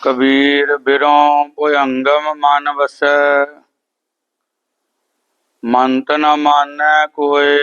ਕਬੀਰ ਬਿਰੋਂ ਭੁਯੰਗਮ ਮਨ ਵਸੈ, ਮੰਤ ਨ ਮਾਨੈ ਕੋਏ।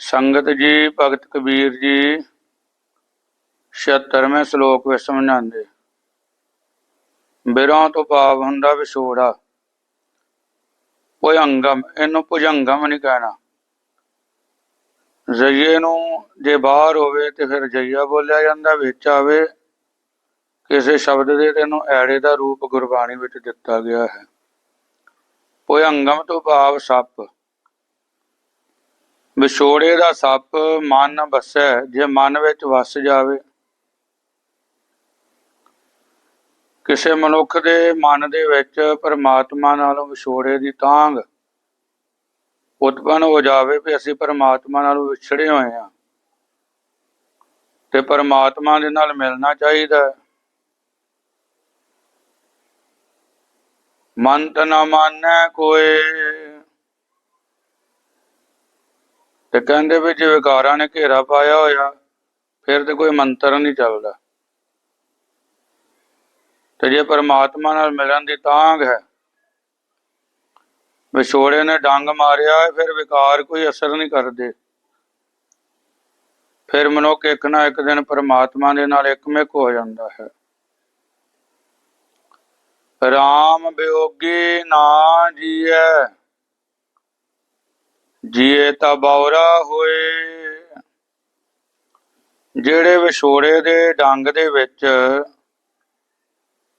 ਸੰਗਤ ਜੀ, ਭਗਤ ਕਬੀਰ ਜੀ 76ਵੇਂ ਸ਼ਲੋਕ ਵਿੱਚ ਸਮਝਾਉਂਦੇ, ਬਿਰੋਂ ਤੋਂ ਭਾਵ ਹੁੰਦਾ ਵਿਛੋੜਾ। ਭੁਯੰਗਮ ਇਹਨੂੰ ਭੁਜੰਗਮ ਨਹੀਂ ਕਹਿਣਾ। ਜਈਏ ਨੂੰ ਜੇ ਬਾਹਰ ਹੋਵੇ ਤੇ ਫਿਰ ਜਈਆ ਬੋਲਿਆ ਜਾਂਦਾ, ਵਿੱਚ ਆਵੇ। ਕਿਸੇ ਸ਼ਬਦ ਦੇ ਤੈਨੂੰ ਐੜੇ ਦਾ ਰੂਪ ਗੁਰਬਾਣੀ ਵਿੱਚ ਦਿੱਤਾ ਗਿਆ ਹੈ। ਭੁਯੰਗਮ ਤੋਂ ਭਾਵ ਸੱਪ। ਵਿਛੋੜੇ ਦਾ ਸੱਪ ਮਨ ਵਸੈ ਜੇ ਮਨ ਵਿੱਚ ਵਸ ਜਾਵੇ। ਕਿਸੇ ਮਨੁੱਖ ਦੇ ਮਨ ਦੇ ਵਿੱਚ ਪਰਮਾਤਮਾ ਨਾਲੋਂ ਵਿਛੋੜੇ ਦੀ ਤਾਂਗ ਉਤਪੰਨ ਹੋ ਜਾਵੇ ਵੀ ਅਸੀਂ ਪਰਮਾਤਮਾ ਨਾਲ ਵਿਛੜੇ ਹੋਏ ਹਾਂ। ਤੇ ਪਰਮਾਤਮਾ ਦੇ ਨਾਲ ਮਿਲਣਾ ਚਾਹੀਦਾ ਹੈ। ਮਨ ਨ ਮਾਨੈ ਕੋਏ। ਤੇ ਕਹਿੰਦੇ ਵੀ ਜੇ ਵਿਕਾਰਾਂ ਨੇ ਘੇਰਾ ਪਾਇਆ ਹੋਇਆ, ਫਿਰ ਤੇ ਕੋਈ ਮੰਤਰ ਨਹੀਂ ਚੱਲਦਾ। ਤੇ ਜੇ ਪਰਮਾਤਮਾ ਨਾਲ ਮਿਲਣ ਦੀ ਤਾਂਗ ਹੈ ਵਿਛੋੜੇ ਨੇ ਡੰਗ ਮਾਰਿਆ, ਫਿਰ ਵਿਕਾਰ ਕੋਈ ਅਸਰ ਨਹੀਂ ਕਰਦੇ। ਫਿਰ ਮਨੁੱਖ ਇੱਕ ਨਾ ਇੱਕ ਦਿਨ ਪਰਮਾਤਮਾ ਦੇ ਨਾਲ ਇੱਕਮਿਕ ਹੋ ਜਾਂਦਾ ਹੈ। ਰਾਮ ਬਿਯੋਗੀ ਨਾ ਜੀਐ, ਜੀਏ ਤਾਂ ਬੌਰਾ ਹੋਏ। ਜਿਹੜੇ ਵਿਛੋੜੇ ਦੇ ਡੰਗ ਦੇ ਵਿੱਚ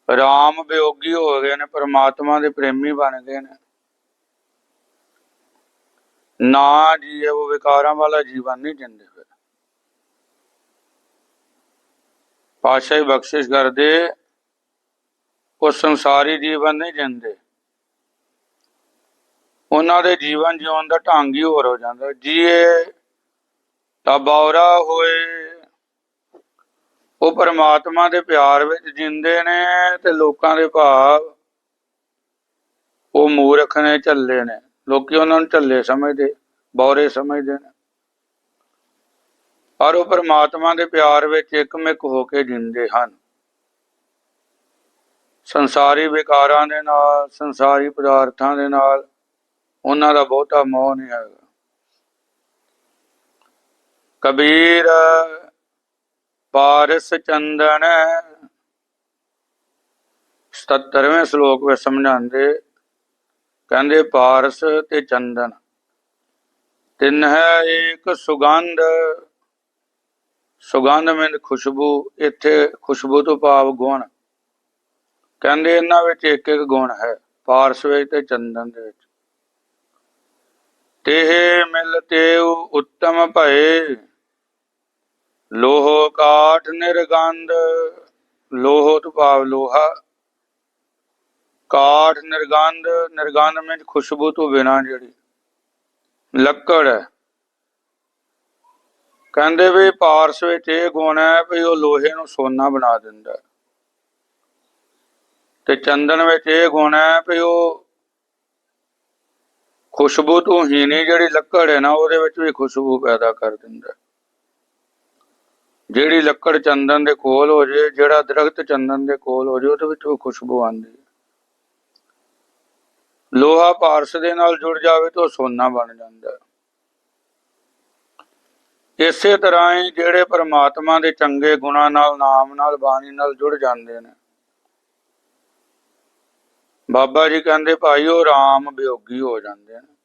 ਰਾਮ ਬਿਯੋਗੀ ਹੋ ਗਏ ਨੇ, ਪਰਮਾਤਮਾ ਦੇ ਪ੍ਰੇਮੀ ਬਣ ਗਏ ਨੇ। ਨਾ ਜੀਏ ਉਹ ਵਿਕਾਰਾਂ ਵਾਲਾ ਜੀਵਨ ਨਹੀਂ ਜਿੰਦੇ ਫਿਰ ਪਾਸ਼ਾਹੀ ਬਖਸ਼ਿਸ਼ ਕਰਦੇ, ਉਹ ਸੰਸਾਰੀ ਜੀਵਨ ਨਹੀਂ ਜਿੰਦੇ। ਉਹਨਾਂ ਦੇ ਜੀਵਨ ਜਿਉਣ ਦਾ ਢੰਗ ਹੀ ਹੋਰ ਹੋ ਜਾਂਦਾ। ਜੀਏ ਤਾਂ ਬੌਰਾ ਹੋਏ, ਉਹ ਪਰਮਾਤਮਾ ਦੇ ਪਿਆਰ ਵਿੱਚ ਜਿੰਦੇ ਨੇ ਤੇ ਲੋਕਾਂ ਦੇ ਭਾਵ ਉਹ ਮੂਰਖ ਨੇ, ਝੱਲੇ ਨੇ। ਲੋਕੀ ਉਹਨਾਂ ਨੂੰ ਝੱਲੇ ਸਮਝਦੇ, ਬੌਰੇ ਸਮਝਦੇ ਨੇ। ਪਰ ਉਹ ਪਰਮਾਤਮਾ ਦੇ ਪਿਆਰ ਵਿੱਚ ਇੱਕਮਿਕ ਹੋ ਕੇ ਜਿੰਦੇ ਹਨ। ਸੰਸਾਰੀ ਵਿਕਾਰਾਂ ਦੇ ਨਾਲ, ਸੰਸਾਰੀ ਪਦਾਰਥਾਂ ਦੇ ਨਾਲ ਉਹਨਾਂ ਦਾ ਬਹੁਤਾ ਮੋਹ ਨਹੀਂ ਹੈਗਾ। ਕਬੀਰ, ਪਾਰਸ ਚੰਦਨ 77ਵੇਂ ਸ਼ਲੋਕ ਵਿੱਚ ਸਮਝਾਉਂਦੇ ਕਹਿੰਦੇ ਪਾਰਸ ਤੇ ਚੰਦਨ। ਤਿੰਨ ਹੈ ਇੱਕ ਸੁਗੰਧ। ਸੁਗੰਧ ਵਿੱਚ ਖੁਸ਼ਬੂ, ਇੱਥੇ ਖੁਸ਼ਬੂ ਤੋਂ ਭਾਵ ਗੁਣ। ਕਹਿੰਦੇ ਇਹਨਾਂ ਵਿੱਚ ਇੱਕ ਇੱਕ ਗੁਣ ਹੈ, ਪਾਰਸ ਵਿੱਚ ਤੇ ਚੰਦਨ ਦੇ ਵਿੱਚ। ਤੇਹ ਮਿਲ ਤੇਉ ਉੱਤਮ ਭਏ, ਲੋਹ ਕਾਠ ਨਿਰਗੰਧ, ਲੋਹ ਤੋਂ ਭਾਵ ਲੋਹਾ। ਕਾਠ ਨਿਰਗੰਧ ਨਿਰਗੰਧ ਵਿੱਚ ਖੁਸ਼ਬੂ ਤੋਂ ਬਿਨਾ ਜਿਹੜੀ ਲੱਕੜ ਹੈ। ਕਹਿੰਦੇ ਵੀ ਪਾਰਸ ਵਿੱਚ ਇਹ ਗੁਣ ਹੈ ਵੀ ਉਹ ਲੋਹੇ ਨੂੰ ਸੋਨਾ ਬਣਾ ਦਿੰਦਾ ਤੇ ਚੰਦਨ ਵਿੱਚ ਇਹ ਗੁਣ ਹੈ ਵੀ ਉਹ ਖੁਸ਼ਬੂ ਤੋਂ ਹੀਣੀ ਜਿਹੜੀ ਲੱਕੜ ਹੈ ਨਾ, ਉਹਦੇ ਵਿੱਚ ਵੀ ਖੁਸ਼ਬੂ ਪੈਦਾ ਕਰ ਦਿੰਦਾ ਜਿਹੜੀ ਲੱਕੜ ਚੰਦਨ ਦੇ ਕੋਲ ਹੋ ਜੇ, ਜਿਹੜਾ ਦਰਖਤ ਚੰਦਨ ਦੇ ਕੋਲ ਹੋ ਜੇ, ਉਹਦੇ ਵਿੱਚ ਵੀ ਖੁਸ਼ਬੂ ਆਉਂਦੀ ਲੋਹਾ ਪਾਰਸ ਦੇ ਨਾਲ ਜੁੜ ਜਾਵੇ ਤਾਂ ਉਹ ਸੋਨਾ ਬਣ ਜਾਂਦਾ ਇਸੇ ਤਰ੍ਹਾਂ ਹੀ ਜਿਹੜੇ ਪਰਮਾਤਮਾ ਦੇ ਚੰਗੇ ਗੁਣਾਂ ਨਾਲ, ਨਾਮ ਨਾਲ, ਬਾਣੀ ਨਾਲ ਜੁੜ ਜਾਂਦੇ ਨੇ। ਬਾਬਾ ਜੀ ਕਹਿੰਦੇ, ਭਾਈ, ਉਹ ਰਾਮ ਵਿਯੋਗੀ ਹੋ ਜਾਂਦੇ ਨੇ।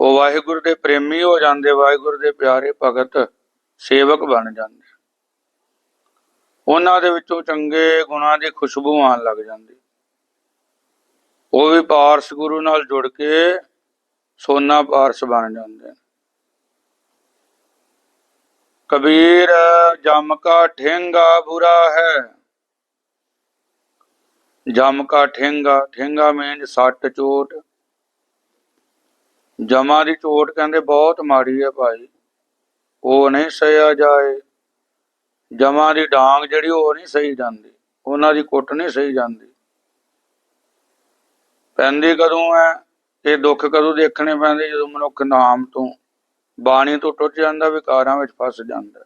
ਉਹ ਵਾਹਿਗੁਰੂ ਦੇ ਪ੍ਰੇਮੀ ਹੋ ਜਾਂਦੇ, ਵਾਹਿਗੁਰੂ ਦੇ ਪਿਆਰੇ ਭਗਤ ਸੇਵਕ ਬਣ ਜਾਂਦੇ। ਉਹਨਾਂ ਦੇ ਵਿੱਚੋਂ ਚੰਗੇ ਗੁਣਾਂ ਦੀ ਖੁਸ਼ਬੂ ਆਉਣ ਲੱਗ ਜਾਂਦੀ। ਉਹ ਵੀ ਪਾਰਸ ਗੁਰੂ ਨਾਲ ਜੁੜ ਕੇ ਸੋਨਾ ਪਾਰਸ ਬਣ ਜਾਂਦੇ ਨੇ। ਕਬੀਰ, ਜਮ ਕਾ ਠੇਂਗਾ ਬੁਰਾ ਹੈ। ਜਮ ਕਾ ਠੇਂਗਾ ਠੇਂਗਾ ਮੀਨ ਸੱਟ ਚੋਟ। ਜਮਾ ਦੀ ਚੋਟ ਕਹਿੰਦੇ ਬਹੁਤ ਮਾੜੀ ਹੈ ਭਾਈ, ਉਹ ਨਹੀਂ ਸਹਿਆ ਜਾਏ। ਜਮਾ ਦੀ ਡਾਂਗ ਜਿਹੜੀ ਉਹ ਨਹੀਂ ਸਹੀ ਜਾਂਦੀ, ਉਹਨਾਂ ਦੀ ਕੁੱਟ ਨਹੀਂ ਸਹੀ ਜਾਂਦੀ। ਪੈਂਦੀ ਕਦੋਂ ਹੈ ਇਹ ਦੁੱਖ ਕਦੋਂ ਦੇਖਣੇ ਪੈਂਦੇ ਜਦੋਂ ਮਨੁੱਖ ਨਾਮ ਤੋਂ ਬਾਣੀ ਤੋਂ ਟੁੱਟ ਜਾਂਦਾ, ਵਿਕਾਰਾਂ ਵਿੱਚ ਫਸ ਜਾਂਦਾ?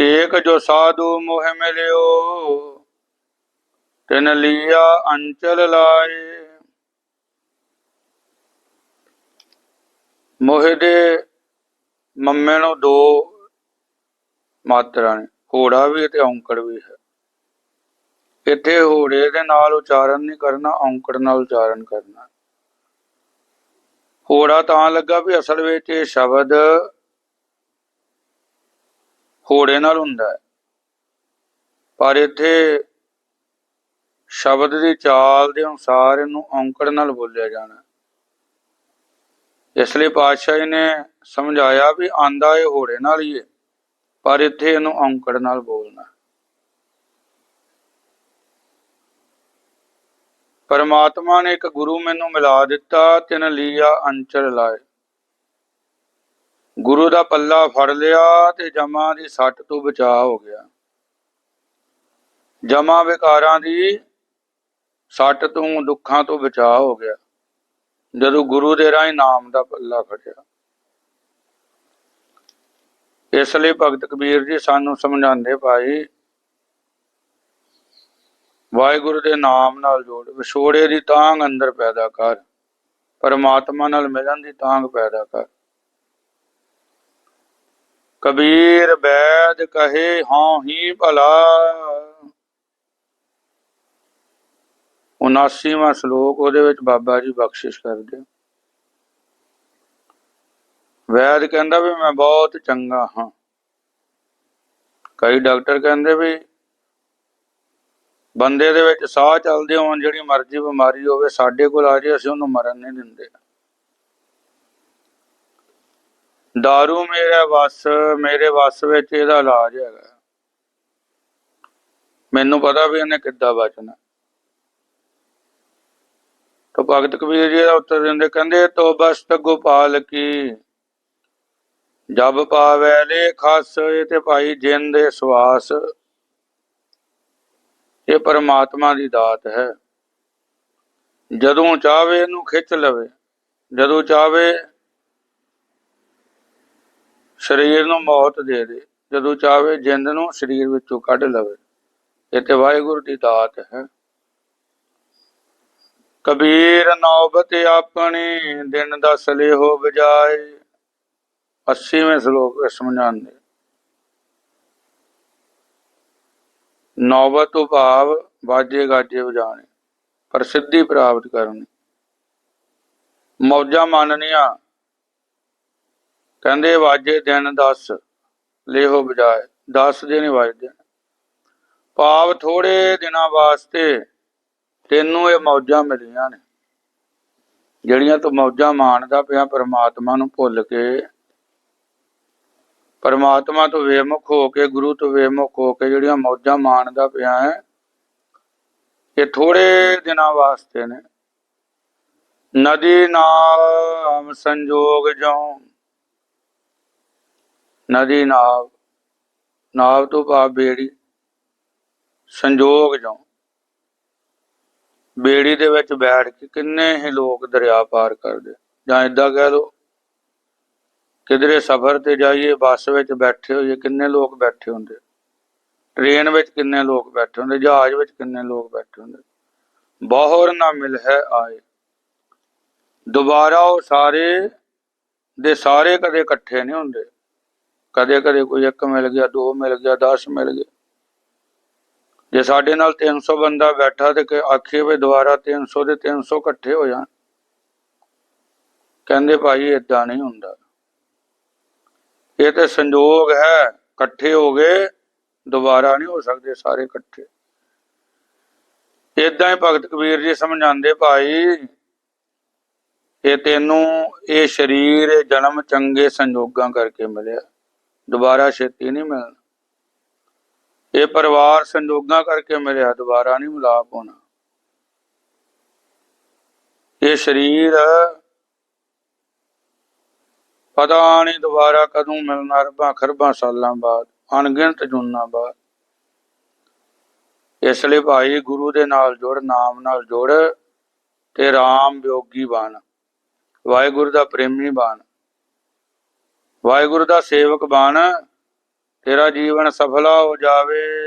ਏਕ ਜੋ ਸਾਧੂ ਮੋਹ ਮਿਲਿਓ, ਤਿਨ ਲੀਆ ਅੰਚਲ ਲਾਏ। ਮੋਹ ਦੇ ਮੰਮੇ ਨੂੰ ਦੋ ਮਾਤਰਾ ਨੇ, ਘੋੜਾ ਵੀ ਤੇ ਔਂਕੜ ਵੀ ਹੈ। ਇੱਥੇ ਹੋੜੇ ਦੇ ਨਾਲ ਉਚਾਰਨ ਨਹੀਂ ਕਰਨਾ, ਔਂਕੜ ਨਾਲ ਉਚਾਰਨ ਕਰਨਾ। ਹੋੜਾ ਤਾਂ ਲੱਗਾ ਵੀ ਅਸਲ ਵਿੱਚ ਇਹ ਸ਼ਬਦ ਹੋੜੇ ਨਾਲ ਹੁੰਦਾ ਹੈ। ਪਰ ਇੱਥੇ ਸ਼ਬਦ ਦੀ ਚਾਲ ਦੇ ਅਨੁਸਾਰ ਇਹਨੂੰ ਔਂਕੜ ਨਾਲ ਬੋਲਿਆ ਜਾਣਾ ਇਸ ਲਈ ਪਾਤਸ਼ਾਹ ਜੀ ਨੇ ਸਮਝਾਇਆ ਵੀ ਆਂਦਾ ਇਹ ਹੋੜੇ ਨਾਲ ਹੀ ਹੈ, ਪਰ ਇੱਥੇ ਇਹਨੂੰ ਔਂਕੜ ਨਾਲ ਬੋਲਣਾ ਪਰਮਾਤਮਾ ਨੇ ਇੱਕ ਗੁਰੂ ਮੈਨੂੰ ਮਿਲਾ ਦਿੱਤਾ, ਤਿਨ ਲੀਆ ਅੰਚਲ ਲਾਏ। ਗੁਰੂ ਦਾ ਪੱਲਾ ਫੜ ਲਿਆ ਤੇ ਜਮਾ ਦੀ ਸੱਟ ਤੋਂ ਬਚਾ ਹੋ ਗਿਆ। ਜਮਾ ਵਿਕਾਰਾਂ ਦੀ ਸੱਟ ਤੋਂ ਦੁੱਖਾਂ ਤੋਂ ਬਚਾ ਹੋ ਗਿਆ। ਜਦੋਂ ਗੁਰੂ ਦੇ ਰਾਹੀਂ ਨਾਮ ਦਾ ਪੱਲਾ ਫੜਿਆ। ਇਸ ਲਈ ਭਗਤ ਕਬੀਰ ਜੀ ਸਾਨੂੰ ਸਮਝਾਉਂਦੇ ਭਾਈ ਵਾਹਿਗੁਰੂ ਦੇ ਨਾਮ ਨਾਲ ਜੋੜ, ਵਿਛੋੜੇ ਦੀ ਤਾਂਗ ਅੰਦਰ ਪੈਦਾ ਕਰ, ਪਰਮਾਤਮਾ ਨਾਲ ਮਿਲਣ ਦੀ ਤਾਂਗ ਪੈਦਾ ਕਰ। ਕਬੀਰ ਬੈਦ ਕਹੇ, ਹਾਂ ਹੀ ਭਲਾ। 79ਵਾਂ ਸ਼ਲੋਕ ਉਹਦੇ ਵਿੱਚ ਬਾਬਾ ਜੀ ਬਖਸ਼ਿਸ਼ ਕਰਦੇ ਵੈਦ ਕਹਿੰਦਾ ਵੀ ਮੈਂ ਬਹੁਤ ਚੰਗਾ ਹਾਂ। ਕਈ ਡਾਕਟਰ ਕਹਿੰਦੇ ਵੀ ਬੰਦੇ ਦੇ ਵਿੱਚ ਸਾਹ ਚੱਲਦੇ ਹੋਣ, ਜਿਹੜੀ ਮਰਜ਼ੀ ਬਿਮਾਰੀ ਹੋਵੇ, ਸਾਡੇ ਕੋਲ ਆ ਜੇ, ਅਸੀਂ ਉਹਨੂੰ ਮਰਨ ਨਹੀਂ ਦਿੰਦੇ। दारू ਮੇਰੇ ਵਸ ਮੇਰੇ ਵਸ ਵਿੱਚ ਇਹਦਾ ਇਲਾਜ ਹੈਗਾ। ਮੈਨੂੰ ਪਤਾ ਵੀ ਇਹਨੇ ਕਿੱਦਾਂ ਬਚਣਾ। ਤਾਂ ਭਗਤ ਕਬੀਰ ਜੀ ਦਾ ਉੱਤਰ ਦਿੰਦੇ, ਕਹਿੰਦੇ ਤੋ ਬਸਤ ਗੋਪਾਲ ਕੀ, ਜਬ ਪਾਵੇ ਲੇ ਇਹ ਤੇ ਭਾਈ ਜਿੰਦ ਦੇ ਸਵਾਸ। ਇਹ ਪਰਮਾਤਮਾ ਦੀ ਦਾਤ ਹੈ। ਜਦੋਂ ਚਾਵੇ ਇਹਨੂੰ ਖਿੱਚ ਲਵੇ, ਜਦੋਂ ਚਾਵੇ ਸਰੀਰ ਨੂੰ ਮੌਤ ਦੇ ਦੇ, ਜਦੋਂ ਚਾਵੇ ਜਿੰਦ ਨੂੰ ਸਰੀਰ ਵਿੱਚੋਂ ਕੱਢ ਲਵੇ, ਇਹ ਤੇ ਵਾਹਿਗੁਰੂ ਦੀ ਦਾਤ ਹੈ। ਕਬੀਰ ਨੌਬਤ ਆਪਣੀ, ਦਿਨ ਦਸ ਲਿਓ ਬਜਾਏ 80ਵੇਂ ਸ਼ਲੋਕ ਸਮਝਾਉਂਦੇ ਨੌਬਤ ਤੋਂ ਭਾਵ ਬਾਜੇ ਗਾਜੇ ਵਜਾਣੇ ਪ੍ਰਸਿੱਧੀ ਪ੍ਰਾਪਤ ਕਰਨੀ। ਮੌਜਾਂ ਮੰਨਣੀਆਂ, ਕਹਿੰਦੇ ਵਾਜੇ ਦਿਨ 10 ਲੇਹੋ ਬਜਾਏ 10 ਦਿਨ ਹੀ ਵੱਜਦੇ ਭਾਵ ਥੋੜੇ ਦਿਨਾਂ ਵਾਸਤੇ ਤੈਨੂੰ ਇਹ ਮੌਜਾਂ ਮਿਲੀਆਂ ਨੇ, ਜਿਹੜੀਆਂ ਤੂੰ ਮੌਜਾਂ ਮਾਣਦਾ ਪਿਆ ਪਰਮਾਤਮਾ ਨੂੰ ਭੁੱਲ ਕੇ ਪਰਮਾਤਮਾ ਤੋਂ ਵੇਮੁਖ ਹੋ ਕੇ, ਗੁਰੂ ਤੋਂ ਵੇਮੁਖ ਹੋ ਕੇ ਜਿਹੜੀਆਂ ਮੌਜਾਂ ਮਾਣਦਾ ਪਿਆ ਹੈ, ਇਹ ਥੋੜੇ ਦਿਨਾਂ ਵਾਸਤੇ ਨੇ। ਨਦੀ ਨਾਮ ਸੰਜੋਗ ਜਾਉ। ਨਦੀ ਨਾਵ ਨਾਵ ਤੋਂ ਭਾਵ ਬੇੜੀ, ਸੰਜੋਗ ਜਾਉ। ਬੇੜੀ ਦੇ ਵਿੱਚ ਬੈਠ ਕੇ ਕਿੰਨੇ ਹੀ ਲੋਕ ਦਰਿਆ ਪਾਰ ਕਰਦੇ। ਜਾਂ ਇਦਾਂ ਕਹਿ ਲੋ ਕਿਧਰੇ ਸਫ਼ਰ ਤੇ ਜਾਈਏ, ਬੱਸ ਵਿੱਚ ਬੈਠੇ ਹੋਈਏ, ਕਿੰਨੇ ਲੋਕ ਬੈਠੇ ਹੁੰਦੇ? ਟ੍ਰੇਨ ਵਿੱਚ ਕਿੰਨੇ ਲੋਕ ਬੈਠੇ ਹੁੰਦੇ? ਜਹਾਜ਼ ਵਿੱਚ ਕਿੰਨੇ ਲੋਕ ਬੈਠੇ ਹੁੰਦੇ? ਬਹੁਰ ਨਾ ਮਿਲ ਹੈ ਆਏ। ਦੁਬਾਰਾ ਉਹ ਸਾਰੇ ਦੇ ਸਾਰੇ ਕਦੇ ਇਕੱਠੇ ਨਹੀਂ ਹੁੰਦੇ। ਕਦੇ ਕਦੇ ਕੋਈ ਇੱਕ ਮਿਲ ਗਿਆ, ਦੋ ਮਿਲ ਗਿਆ 10 ਮਿਲ ਗਏ। ਜੇ ਸਾਡੇ ਨਾਲ 300 ਬੰਦਾ ਬੈਠਾ ਤੇ ਕਿ ਆਖੇ ਵੀ ਦੁਬਾਰਾ 300 ਦੇ 300 ਇਕੱਠੇ ਹੋ ਜਾਣ। ਕਹਿੰਦੇ ਭਾਈ ਇਦਾਂ ਨਹੀਂ ਹੁੰਦਾ। ਇਹ ਤੇ ਸੰਜੋਗ ਹੈ, ਇਕੱਠੇ ਹੋ ਗਏ, ਦੁਬਾਰਾ ਨਹੀਂ ਹੋ ਸਕਦੇ ਸਾਰੇ ਇਕੱਠੇ। ਇਦਾਂ ਹੀ ਭਗਤ ਕਬੀਰ ਜੀ ਸਮਝਾਉਂਦੇ, ਭਾਈ, ਇਹ ਤੈਨੂੰ, ਇਹ ਸਰੀਰ, ਇਹ ਜਨਮ ਚੰਗੇ ਸੰਜੋਗਾਂ ਕਰਕੇ ਮਿਲਿਆ। ਦੁਬਾਰਾ ਛੇਤੀ ਨਹੀਂ ਮਿਲਣਾ। ਇਹ ਪਰਿਵਾਰ ਸੰਜੋਗਾਂ ਕਰਕੇ ਮਿਲਿਆ, ਦੁਬਾਰਾ ਨਹੀਂ ਮਿਲਾਪ ਹੋਣਾ। ਇਹ ਸਰੀਰ ਪਤਾ ਨਹੀਂ ਦੁਬਾਰਾ ਕਦੋਂ ਮਿਲਣਾ, ਅਰਬਾਂ ਖਰਬਾਂ ਸਾਲਾਂ ਬਾਅਦ, ਅਣਗਿਣਤ ਜੁਨਾ ਬਾਅਦ। ਇਸ ਲਈ ਭਾਈ ਗੁਰੂ ਦੇ ਨਾਲ ਜੁੜ, ਨਾਮ ਨਾਲ ਜੁੜ ਤੇ RAM ਯੋਗੀ ਬਣ। ਵਾਹਿਗੁਰੂ ਦਾ ਪ੍ਰੇਮੀ ਬਣ। ਵਾਹਿਗੁਰੂ ਦਾ ਸੇਵਕ ਬਣ। ਤੇਰਾ ਜੀਵਨ ਸਫਲਾ ਹੋ ਜਾਵੇ।